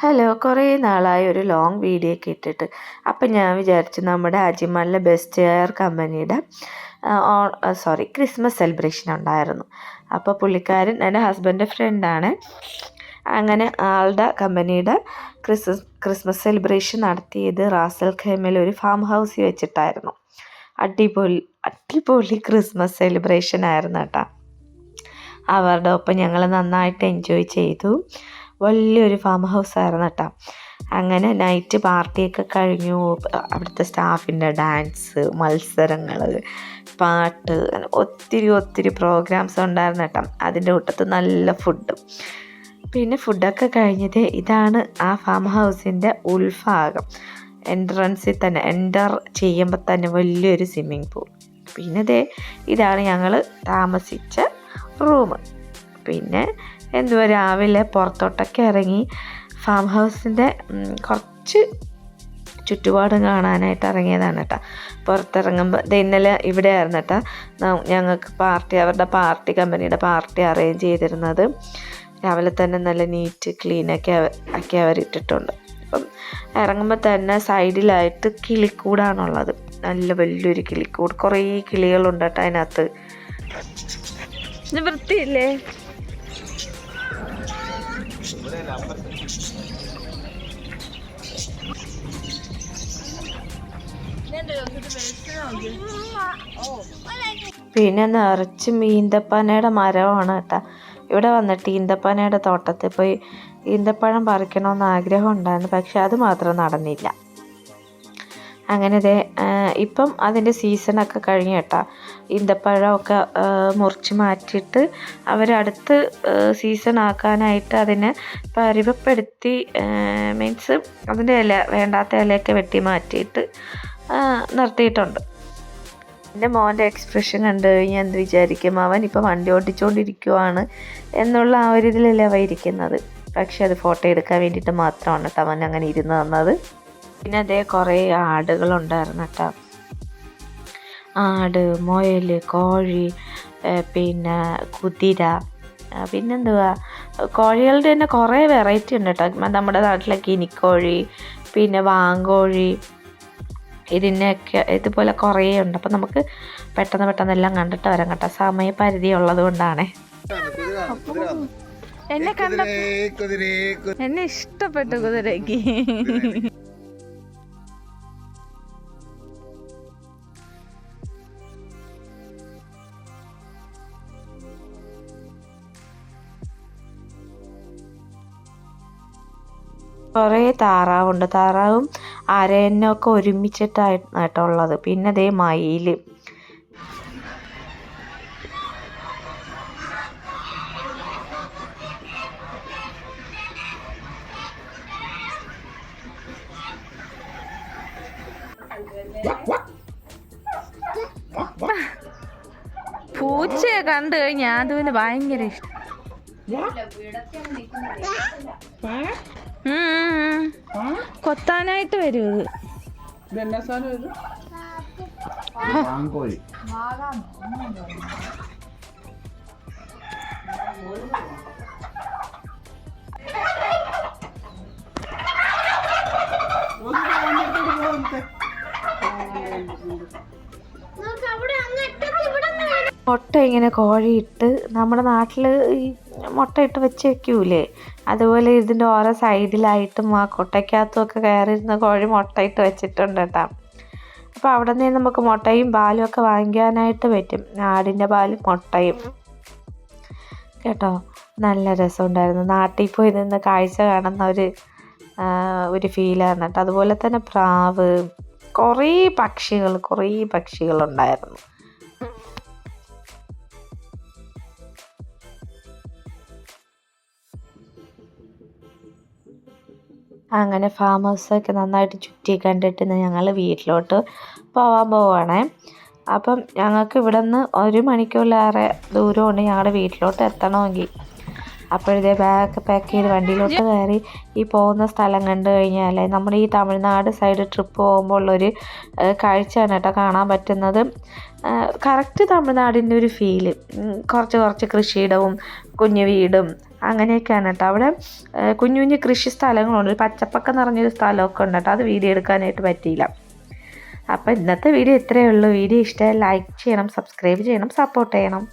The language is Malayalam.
ഹലോ കുറേ നാളായി ഒരു ലോങ് വീഡിയോ ഒക്കെ ഇട്ടിട്ട്. അപ്പം ഞാൻ വിചാരിച്ചു നമ്മുടെ അജിമാലിലെ ബെസ്റ്റ് എയർ കമ്പനിയുടെ സോറി ക്രിസ്മസ് സെലിബ്രേഷൻ ഉണ്ടായിരുന്നു. അപ്പോൾ പുള്ളിക്കാരൻ എന്റെ ഹസ്ബൻഡ് ഫ്രണ്ടാണ് അങ്ങനെ ആളുടെ കമ്പനിയുടെ ക്രിസ്മസ് ക്രിസ്മസ് സെലിബ്രേഷൻ നടത്തിയത് റാസൽ ഖൈമിൽ ഒരു ഫാം ഹൗസിൽ വെച്ചിട്ടായിരുന്നു. അടിപൊളി അടിപൊളി ക്രിസ്മസ് സെലിബ്രേഷൻ ആയിരുന്നു കേട്ടോ. അവരുടെ ഒപ്പം ഞങ്ങൾ നന്നായിട്ട് എൻജോയ് ചെയ്തു. വലിയൊരു ഫാം ഹൗസ് ആയിരുന്നു കേട്ടോ. അങ്ങനെ നൈറ്റ് പാർട്ടിയൊക്കെ കഴിഞ്ഞു. അവിടുത്തെ സ്റ്റാഫിന്റെ ഡാൻസ് മത്സരങ്ങൾ പാട്ട് ഒത്തിരി ഒത്തിരി പ്രോഗ്രാംസ് ഉണ്ടായിരുന്നു കേട്ടോ. അതിന്റെ കൂട്ടത്ത് നല്ല ഫുഡ് പിന്നെ ഫുഡൊക്കെ കഴിഞ്ഞത് ഇതാണ് ആ ഫാം ഹൗസിന്റെ ഉൾഭാഗം. എൻട്രൻസിൽ തന്നെ എന്റർ ചെയ്യുമ്പോൾ തന്നെ വലിയൊരു സ്വിമ്മിങ് പൂൾ പിന്നെ ദേ ഇതാണ് ഞങ്ങൾ താമസിച്ച റൂം പിന്നെ എന്തുവാ രാവിലെ പുറത്തോട്ടൊക്കെ ഇറങ്ങി ഫാം ഹൗസിന്റെ കുറച്ച് ചുറ്റുപാടും കാണാനായിട്ട് ഇറങ്ങിയതാണ് കേട്ടോ പുറത്തിറങ്ങുമ്പോൾ ഇന്നലെ ഇവിടെ ആയിരുന്നു കേട്ടോ ഞങ്ങൾക്ക് പാർട്ടി അവരുടെ പാർട്ടി കമ്പനിയുടെ പാർട്ടി അറേഞ്ച് ചെയ്തിരുന്നത്. രാവിലെ തന്നെ നല്ല നീറ്റ് ക്ലീനൊക്കെ ഒക്കെ അവർ ഇട്ടിട്ടുണ്ട്. അപ്പം ഇറങ്ങുമ്പോൾ തന്നെ സൈഡിലായിട്ട് കിളിക്കൂടാണുള്ളത്. നല്ല വലിയൊരു കിളിക്കൂട്. കുറേ കിളികളുണ്ട് കേട്ടോ അതിനകത്ത്. വൃത്തിയില്ലേ? പിന്നെ നിറച്ച് ഈന്തപ്പനയുടെ മരമാണ് കേട്ടോ. ഇവിടെ വന്നിട്ട് ഈന്തപ്പനയുടെ തോട്ടത്തിൽ പോയി ഈന്തപ്പഴം പറിക്കണമെന്ന് ആഗ്രഹം ഉണ്ടായിരുന്നു പക്ഷെ അത് മാത്രം നടന്നില്ല. അങ്ങനെ ദേ ഇപ്പം അതിന്റെ സീസണൊക്കെ കഴിഞ്ഞ് കേട്ടോ. ഈന്തപ്പഴമൊക്കെ മുറിച്ച് മാറ്റിയിട്ട് അവരടുത്ത് സീസൺ ആക്കാനായിട്ട് അതിനെ പരിവപ്പെടുത്തി മീൻസ് അതിന്റെ ഇല വേണ്ടാത്ത ഇലയൊക്കെ വെട്ടി മാറ്റിയിട്ട് നിർത്തിയിട്ടുണ്ട്. എന്റെ മോന്റെ എക്സ്പ്രഷൻ കണ്ടു കഴിഞ്ഞാൽ എന്ത് വിചാരിക്കും? അവൻ ഇപ്പോൾ വണ്ടി ഓടിച്ചുകൊണ്ടിരിക്കുവാണ് എന്നുള്ള ആ ഒരു ഇതിലല്ലേ അവ ഇരിക്കുന്നത്. പക്ഷെ അത് ഫോട്ടോ എടുക്കാൻ വേണ്ടിയിട്ട് മാത്രമാണ് കേട്ടോ അവൻ അങ്ങനെ ഇരുന്ന് തന്നത്. പിന്നെ അതേ കുറേ ആടുകളുണ്ടായിരുന്നു കേട്ടോ ആട് മുയൽ കോഴി പിന്നെ കുതിര പിന്നെന്തുവാ? കോഴികളുടെ തന്നെ കുറേ വെറൈറ്റി ഉണ്ട് കേട്ടോ നമ്മുടെ നാട്ടിലെ കിനിക്കോഴി പിന്നെ വാങ്കോഴി ഇതിനൊക്കെ ഇതുപോലെ കുറേ ഉണ്ട്. അപ്പം നമുക്ക് പെട്ടെന്ന് പെട്ടെന്ന് എല്ലാം കണ്ടിട്ട് വരാം കേട്ടോ. സമയപരിധി ഉള്ളത് കൊണ്ടാണേ. എന്നെ കണ്ട എന്നെ ഇഷ്ടപ്പെട്ടു കുതിരയ്ക്ക്. കുറേ താറാവുണ്ട്. താറാവും അരയന്നൊക്കെ ഒരുമിച്ചിട്ടായിട്ടുള്ളത് പിന്നെ അതേ മയിൽ പൂച്ചയെ കണ്ടു കഴിഞ്ഞാൽ അതുവിന് ഭയങ്കര ഇഷ്ടം. കൊത്താനായിട്ട് വരും ഇത്. മുട്ട ഇങ്ങനെ കോഴിയിട്ട് നമ്മുടെ നാട്ടിൽ ഈ മുട്ടയിട്ട് വെച്ച് വെക്കൂലേ? അതുപോലെ ഇതിന്റെ ഓരോ സൈഡിലായിട്ടും ആ കൊട്ടയ്ക്കകത്തും ഒക്കെ കയറിയിരുന്ന കോഴി മുട്ടയിട്ട് വെച്ചിട്ടുണ്ട് കേട്ടോ. അപ്പോൾ അവിടെ നിന്ന് നമുക്ക് മുട്ടയും പാലും ഒക്കെ വാങ്ങിക്കാനായിട്ട് പറ്റും. ആടിന്റെ പാലും മുട്ടയും. കേട്ടോ? നല്ല രസമുണ്ടായിരുന്നു. നാട്ടിൽ പോയി നിന്ന് കാഴ്ച കാണുന്ന ഒരു ഒരു ഫീലാണ് കേട്ടോ. അതുപോലെ തന്നെ പ്രാവ്. കുറേ പക്ഷികൾ കുറേ പക്ഷികളുണ്ടായിരുന്നു. അങ്ങനെ ഫാം ഹൗസൊക്കെ നന്നായിട്ട് ചുറ്റി കണ്ടിട്ട് ഞങ്ങൾ വീട്ടിലോട്ട് പോവാൻ പോവുകയാണേ അപ്പം ഞങ്ങൾക്ക് ഇവിടെ നിന്ന് ഒരു മണിക്കൂറിലേറെ ദൂരമുണ്ട് ഞങ്ങളുടെ വീട്ടിലോട്ട് എത്തണമെങ്കിൽ. അപ്പോഴത്തെ ബാഗ് പാക്ക് ചെയ്ത് വണ്ടിയിലോട്ട് കയറി ഈ പോകുന്ന സ്ഥലം കണ്ടു കഴിഞ്ഞാൽ നമ്മുടെ ഈ തമിഴ്നാട് സൈഡ് ട്രിപ്പ് പോകുമ്പോൾ ഉള്ളൊരു കാഴ്ചയാണ് കേട്ടോ കാണാൻ പറ്റുന്നത്. കറക്റ്റ് തമിഴ്നാടിന്റെ ഒരു ഫീൽ കുറച്ച് കുറച്ച് കൃഷിയിടവും കുഞ്ഞു വീടും അങ്ങനെയൊക്കെയാണ് കേട്ടോ അവിടെ കുഞ്ഞു കുഞ്ഞു കൃഷി സ്ഥലങ്ങളുണ്ട്. ഒരു പച്ചപ്പൊക്കെ നിറഞ്ഞൊരു സ്ഥലമൊക്കെ ഉണ്ട് കേട്ടോ. അത് വീഡിയോ എടുക്കാനായിട്ട് പറ്റിയില്ല. അപ്പോൾ ഇന്നത്തെ വീഡിയോ ഇത്രയേ ഉള്ളൂ. വീഡിയോ ഇഷ്ടമായി ലൈക്ക് ചെയ്യണം സബ്സ്ക്രൈബ് ചെയ്യണം സപ്പോർട്ട് ചെയ്യണം.